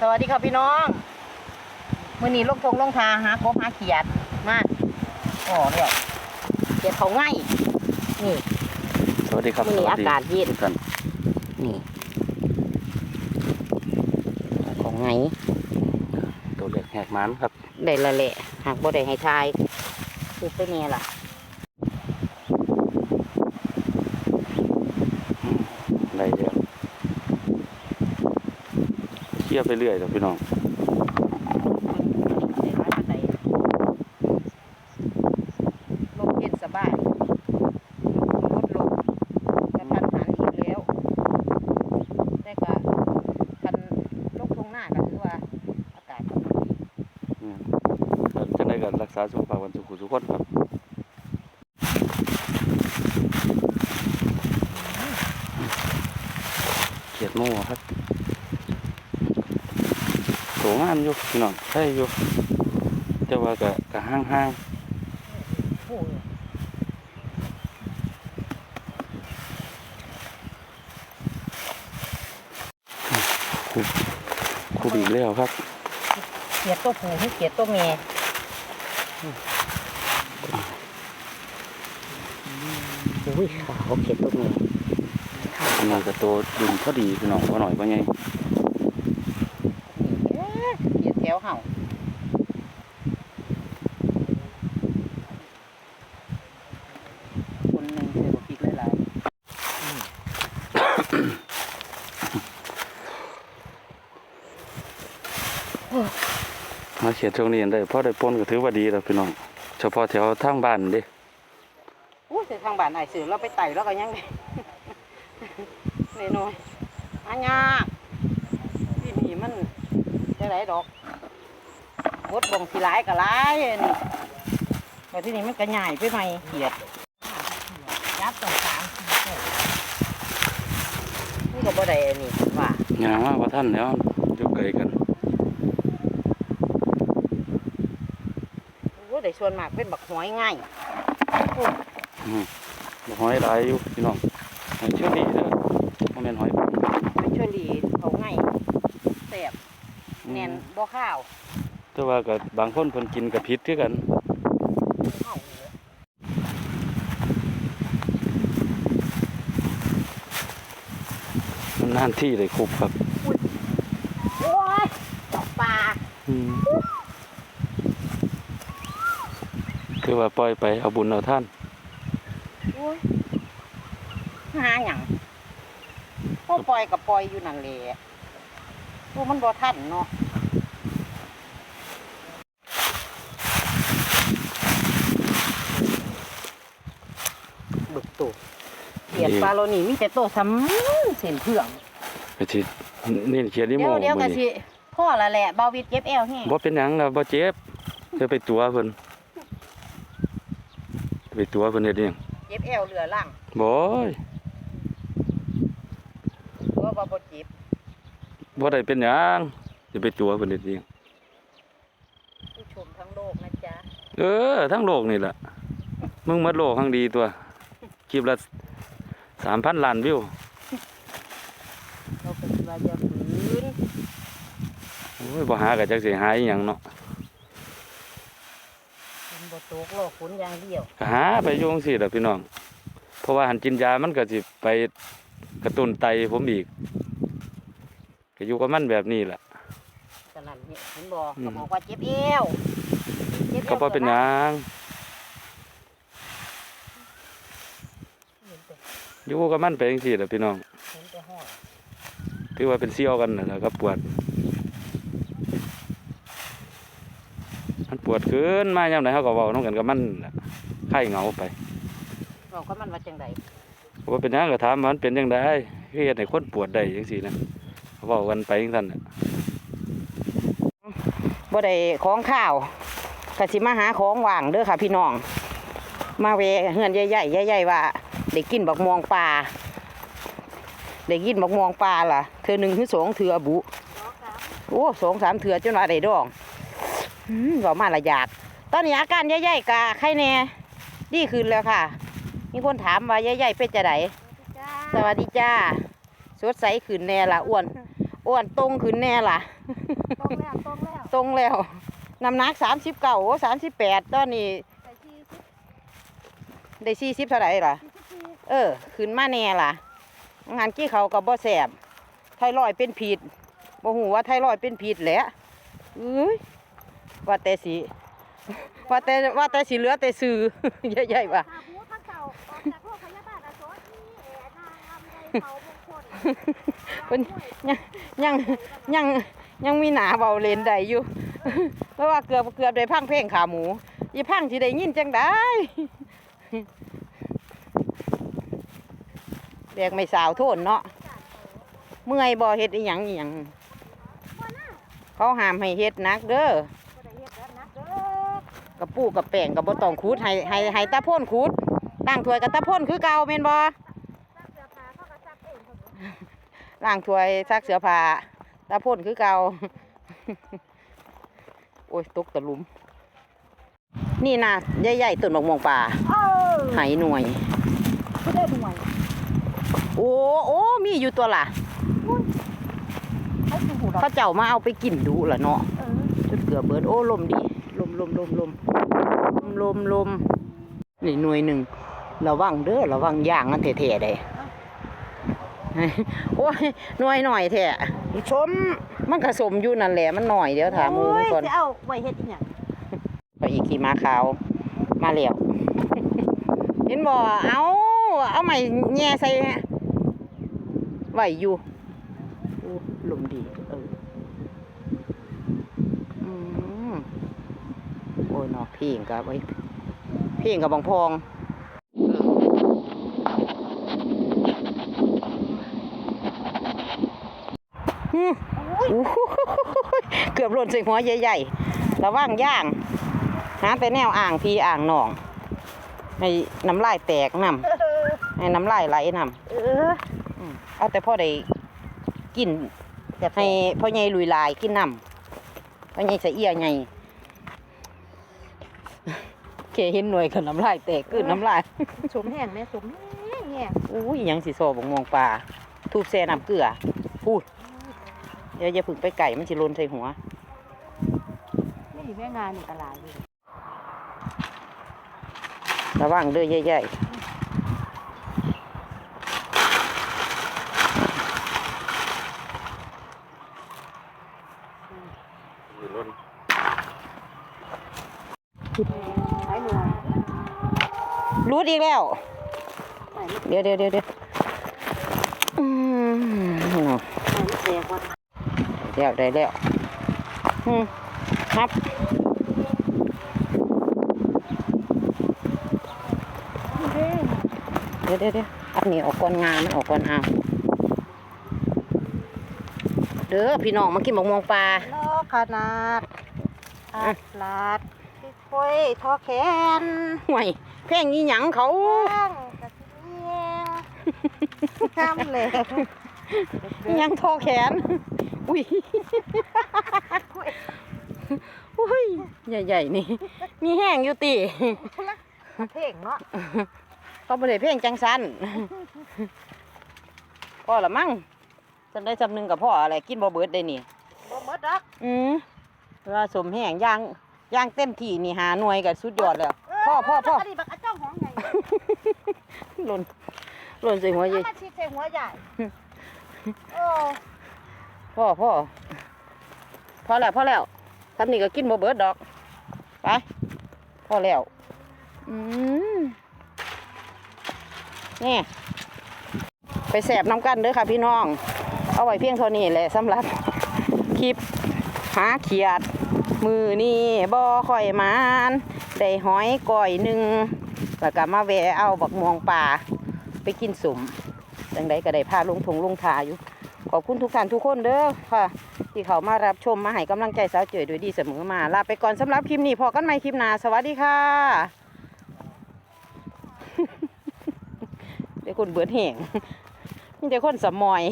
สวัสดีครับพี่น้องมื้อนี้ลงทงลงทาหากบหาเขียดมาอ๋อเนี่ยเขียดเขาง่ายนี่สวัสดีครับมื้อนี้สวัสดีอากาศเย็นทุกท่านนี่ของไงตัวเล็กแหกมันครับได้ละแหละหากบ่ได้ให้ทายคือไปเนี่ยล่ะ ได้เดียวเคี่ ยวไปเรื่อยครับพี่น้องได้ร้ายปานใดลมเย็นสบายลดลงกระทันหันอีกแล้วแต่ก็คันลงทงหน้าก็ถือว่าอากาศก็ดีจะได้กันรักษาสุขภาพวันสุขุสุขคนครับเขียดโม่ครับ โสงามอยู่พี่น้องใช่อยู่แต่ว่าก็ก็ห่างห่างคูบีแล้วครับเขียดตัวผู้ให้เขียดตัวเมียอุ้ยขาวเขียดตัวเมียมันนี้ก็ตัวดุมพอดีพี่น้องพอหน่อยว่าไง เอ๊ะเขียดแถ วเห่าคนหนึ่งเจอพริกหลายมาเขียนช่วงนี้ได้เพราะได้ปนก็ถือว่าดีแล้วพี่น้องเฉพาะแถวทางบ้านเดิๆอู้ยเสือทางบ้านไอ้เสือเราไปไต่แล้วก็ยังได้น้อยๆอันยากที่นี่มันจะไรดอก บดบงสีหลายก็หลายอันนี่แต่ที่นี่มันก็ใหญ่ไปไหมเขียดยับตรงกลางนี่ก็บ่ได้อันนี้ว่าอย่างว่าว่าท่านแล้วอยู่ไกลกันโอ้ได้ส่วนมากเป็นบักหอยง่ายบ่หอยหลายอยู่พี่น้องหอยเชื่อดีเด้อบ่แม่นหอยบางไปช่วยหลีเขาง่ายแสบแน่นบ่ข้าว แต่ว่าก็บางคนเพิ่นกินกับพิษคือกันข้าวเหลือมันนานที่ได้คุบครับโอ้ยดอกปลาอืมคือว่าปล่อยไปเอาบุญเอาท่านโอ้ยหาหยังพอปล่อยกับปล่อยอยู่นั่นแหละพวกมันบ่ทันเนาะ ตัวเขียดปลาโลนี่มีแต่โตซ้ำเส้นเพื่องไปสินี่เขียนนิโมเดี๋ยวเดี๋ยวมื้กัอนนี้สิพ่อละแหละเบาวิดเก็บแอวแห้งบ่เป็นหยังแล้วบ่เจ็บจะไปตัวเพิ่นไปตัวเพิ่นเฮ็ดอิหยังเก็บแอวเหลือล่างบ่ยตัวบ่บ่เจ็บบ่ได้เป็นหยังจะไปตัวเพิ่นเฮ็ดอิหยังผู้ชมทั้งโลกนะจ๊ะเออทั้งโลกนี่แหละมึงหมัดโลกทั้งดีตัว คลิปละสามพันล้านวิวเราเป็นว่าจะฝืนโอ้ยบ่หากับจักสิหายอหยังเนาะเป็นบ่ตกโลกฝนอย่างเดียวก็หาไปโยจั่งสิล่ะพี่น้อง เพราะว่าหันกินยามันก็สิไปกระตุ้นไตผมอีกก็อยู่กับมันแบบนี้แหละฉะนั้นเนี่ยเห็นบ่อืมก็บอกว่าเจ็บเอวเจ็บเอว ก็บ่เป็นหยัง เห็นแต่ อยู่กับมันไปจังซี่ล่ะพี่น้องเห็นแต่ห้อยถือว่าเป็นเสี่ยวกันนั่นแหละครับปวด มันปวดเกินมายามใดเฮาก็เว้านำกันกับมันล่ะไข้เหงาไปบอกก็มันว่าจังไดว่าเป็นหยังก็ถามว่ามันเป็นยังไงคือเฮ็ดให้คนปวดได้จังซี่นะเว้ากันไปจังซั่นน่ะบ่ได้ของข้าวก็สิมาหาของว่างเด้อค่ะพี่น้อง มาเวะเฮือนใหญ่ๆใหญ่ๆว่า ได้กินบักม่วงปลาได้กินบักม่วงปลาล่ะเทื่อหนึ่งถึงสองเทื่อบุโอ้สองสามเถื่อจนว่าได้ดองอืมก็มาละหยาดตอนนี้อาการใหญ่ๆกะไข้แน่ดีขึ้นแล้วค่ะ มีคนถามว่าใหญ่ๆเป็นจะไดสวัสดีจ้า สดใสขึ้นแน่ละอ้วน อ้วนตรงขึ้นแน่ล่ะตรงแล้ว ตรงแล้ว ตรงแล้ว น้ำหนักสามสิบเก้าโอ้สามสิบแปดตอนนี้ใส่ชีสิบได้สี่สิบเท่าไหร่ล่ะสี่สิบสี่ เออ ขึ้นมาแน่ล่ะ งานกี้เขากับบ่แสบไทรอยด์เป็นผิดบ่หูว่าไทรอยด์เป็นผิดแหละเอ้ยว่าแต่สิว่าแต่ว่าแต่สิเหลือแต่ซื้อใหญ่ๆว่ะหาผู้ข้างเก่าออกจากโรงพยาบาลอโศกที่เอ๋นางลำไยเขามงคลเพิ่นยังยังยังยังมีหนาเบาเลนใดอยู่ เพราะว่าเกือบเกือบได้พังเพลงขาหมู อีพังสิได้ยินจังได้ แบกไม่สาวโทนเนาะเมื่อยบ่เฮ็ดอีหยังอีหยังเขาห้ามให้เฮ็ดหนักเด้อบ่ได้เฮ็ดแล้วนะเด้อกระปูกับแป้งกับบ่ต้องคูดให้ให้ให้ตาพ่นคูดล้างถ้วยกับตาพ่นคือเก่าแม่นบ่ซักเสื้อผ้าเขาก็ซักเองเขาบอกล้างถ้วยซักเสื้อผ้าตาพ่นคือเก่าโอ้ยตกตะลุม นี่นะใหญ่ๆต้นมะม่วงป่าเออไหหน่วยไม่ได้หน่วย โอ้โอ้มีอยู่ตัวล่ะให้ดูหูดอกเขาเจ้ามาเอาไปกินดูล่ะเนาะเออจนเกือบเบิดโอ้ลมดีลมลมลมลมลมลมลมนี่หน่วยหนึ่งระวังเด้อระวังย่างกันแท้ๆได้โอ้ยหน่วยหน่อยแท้ชมมันกระสมอยู่นั่นแหละมันหน่อยเดี๋ยวถามหมูมันก่อนโยจะเอาไว้เฮ็ดอีหยังไปอีกขี่ม้าขาว มาแล้วเห็นบ่เอาเอาใหม่แง่ใส่ ไหวอยู่โอ้ลมดีเอออืมโอ้ยนอเพลงกับไอ้ยเพลงกับบองพองอือเกือบหล่นใส่หัวใหญ่ๆระว่างย่างหาแต่แนวอ่างพี่อ่างหนองให้น้ำลายแตกนำให้น้ำลายไหลนเออำ เอาแต่พ่อได้กินให้พ่อใหญ่ลุยลายกินนำพ่อใหญ่ใส่เอียใหญ่เคเห็นหน่วยกับน้ำลายแตกกืนน้ำลายสมแห้งแม่สมแห้งแห้งอุ้ยอิหยังสิโซบงมวงปลาทูบแซ่น้ำเกลือพูดเดี๋ยวอย่าพึ่งไปไก่มันสิหลนใส่หัวนี่แม่งานนี่ตลาดอยู่ระวังเด้อใหญ่ๆ หายหน่วย รูดอีกแล้วหายไม่เดี๋ยวเดี๋ยวเดี๋ยวเดี๋ยวอืมหายไม่แตกว่ะได้แล้วได้แล้วอืมครับเดี๋ยวเดี๋ยวเดี๋ยวอันนี้ออกก่อนงานมันออกก่อนเอาเด้อพี่น้องมากินหมกม่วงปลาโลขนาดอัดลาดที่คุยทอแขนห่วย แพงยี่หยังเขาตั้งกระเทียงข้ามเลยยี่หยังทอแขน อุ้ยอุ้ยใหญ่ๆนี่ มีแห้งอยู่ตีเพ่งเนาะเขาบ่ได้เพลงจังสันพ่อละมั่งจำได้จำหนึ่งกับพ่ออะไรกินบ่เบิดได้นี่บ่หมดดอกอืมเวลาสมแห้งย่างย่างเต็มที่นี่หาหน่วยกับสุดยอดแล้วพ่อพ่อพ่อ หญ่หล่นหล่นใส่หัวเยเอามาชีดใส่หัวใหญ่โอ้พ่อพ่อพอแล้วพอแล้วทำนี่ก็กินบ่เบิดดอก ไป พอแล้ว อืมนี่ไปแสบน้ำกันเด้อค่ะพี่น้อง เอาไว้เพียงเท่านี้แหละสำหรับคลิปหาเขียด มือนี่บ่ค่อยมาน ได้หอยก่อยหนึ่ง แล้วก็มาแวะเอาบักม่วงป่าไปกินสมจังใดก็ได้พาลงทงลงทาอยู่ ขอบคุณทุกท่านทุกคนเด้อค่ะ ที่เขามารับชมมาให้กำลังใจสาวเจยโดยดีเสมอมาลาไปก่อนสำหรับคลิปนี้พอกันใหม่คลิปหน้าสวัสดีค่ะ เดี๋ยวคนเบิดแห่งมีแต่คนสมอย